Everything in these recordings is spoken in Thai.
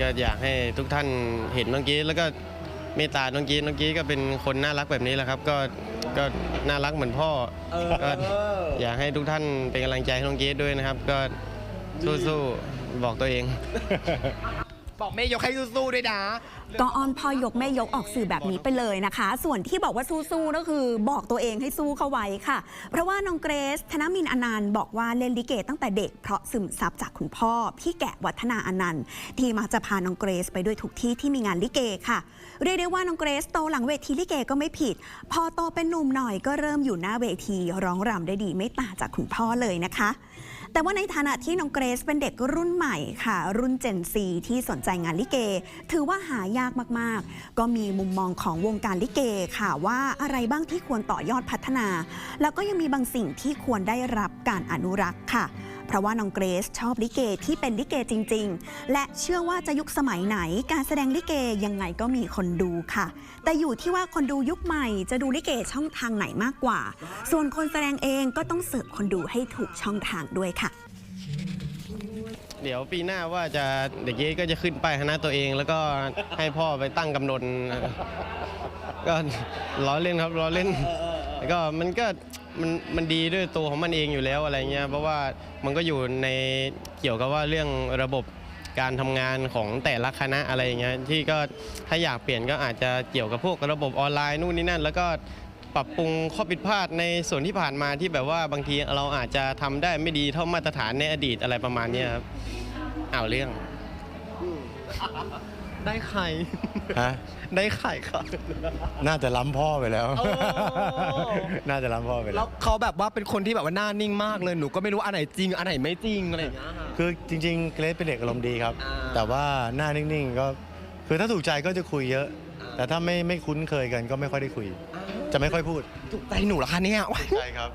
ก็อยากให้ทุกท่านเห็นน้องกี้แล้วก็เมตตาน้องกี้น้องกี้ก็เป็นคนน่ารักแบบนี้แหละครับ ก็ก็น่ารักเหมือนพ่อก็อยากให้ทุกท่านเป็นกำลังใจให้น้องกี้ด้วยนะครับ ก็สู้ๆบอกตัวเอง บอกแม่ยกให้สู้ๆด้วยนะก็ออนพ่อยกแม่ยกออกสื่อแบบนี้ไปเลยนะคะ ส่วนที่บอกว่าสู้ๆก็คือบอกตัวเองให้สู้เข้าไว้ค่ะ เพราะว่าน้องเกรซธนมินอนันต์บอกว่าเล่นลิเกตั้งแต่เด็กเพราะซึมซับจากคุณพ่อ พี่แกะวัฒนาอนันต์ ที่มักจะพาน้องเกรซไปด้วยทุกที่ที่มีงานลิเกค่ะ เรียกได้ว่าน้องเกรซโตหลังเวทีลิเกก็ไม่ผิด พอโตเป็นหนุ่มหน่อยก็เริ่มอยู่หน้าเวทีร้องรำได้ดีไม่ต่างจากคุณพ่อเลยนะคะ แต่ว่าในฐานะที่น้องเกรซเป็นเด็กรุ่นใหม่ค่ะ รุ่น Gen Z ที่สนใจจงานลิเก ถือว่าหายากมากๆ ก็มีมุมมองของวงการลิเกค่ะว่าอะไรบ้างที่ควรต่อยอดพัฒนา แล้วก็ยังมีบางสิ่งที่ควรได้รับการอนุรักษ์ค่ะ เพราะว่าน้องเกรซชอบลิเกที่เป็นลิเกจริง ๆ และเชื่อว่าจะยุคสมัยไหนการแสดงลิเกยังไงก็มีคนดูค่ะ แต่อยู่ที่ว่าคนดูยุคใหม่จะดูลิเกช่องทางไหนมากกว่า ส่วนคนแสดงเองก็ต้องเสิร์ฟคนดูให้ถูกช่องทางด้วยค่ะ เดี๋ยวปีหน้าว่าจะเด็กเย้ก็จะขึ้นไปคณะตัวเอง แล้วก็ให้พ่อไปตั้งกำหนดก็ล้อเล่นครับล้อเล่นแล้วก็มันก็มันมันดีด้วยตัวของมันเองอยู่แล้วอะไรเงี้ยเพราะว่ามันก็อยู่ในเกี่ยวกับว่าเรื่องระบบการทำงานของแต่ละคณะอะไรเงี้ยที่ก็ถ้าอยากเปลี่ยนก็อาจจะเกี่ยวกับพวกระบบออนไลน์นู่นนี่นั่น แล้วก็ ปรับปรุงข้อผิดพลาดในส่วนที่ผ่านมาที่แบบว่าบางทีเราอาจจะทำได้ไม่ดีเท่ามาตรฐานในอดีตอะไรประมาณเนี้ยครับเอาเรื่อง ได้ไข่ ฮะ ได้ไข่ครับ น่าจะล้ำพ่อไปแล้ว โอ้ น่าจะล้ำพ่อไปแล้แล้วว เขาแบบว่าเป็นคนที่แบบว่าหน้านิ่งมากเลยหนูก็ไม่รู้อันไหนจริงอันไหนไม่จริงอะไรอย่างเงี้ยค่ะ คือจริงๆ เกรซเป็นเด็กอารมณ์ดีครับ อ่า แต่ว่าหน้านิ่งๆ ก็ คือถ้าถูกใจก็จะคุยเยอะอ่า แต่ถ้าไม่ไม่คุ้นเคยกันก็ไม่ค่อยได้คุย จะไม่ค่อยพูดถูกใจหนูเหรอคะเนี่ย ใช่ครับ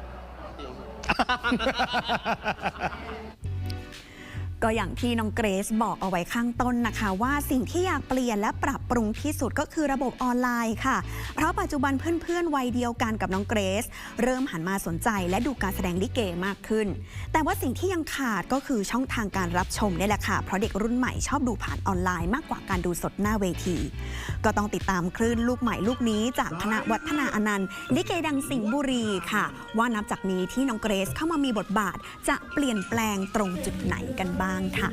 ก็อย่างที่น้องเกรซบอกเอาไว้ข้างต้นนะคะ ว่าสิ่งที่อยากเปลี่ยนและปรับปรุงที่สุดก็คือระบบออนไลน์ค่ะ เพราะปัจจุบันเพื่อนๆวัยเดียวกันกับน้องเกรซเริ่มหันมาสนใจและดูการแสดงลิเกมากขึ้น แต่ว่าสิ่งที่ยังขาดก็คือช่องทางการรับชมนี่แหละค่ะ เพราะเด็กรุ่นใหม่ชอบดูผ่านออนไลน์มากกว่าการดูสดหน้าเวที ก็ต้องติดตามคลื่นลูกใหม่ลูกนี้ จากคณะวัฒนาอนันต์ลิเกดังสิงห์บุรีค่ะ ว่านับจากนี้ที่น้องเกรซเข้ามามีบทบาท จะเปลี่ยนแปลงตรงจุดไหนกันบ้างค่ะ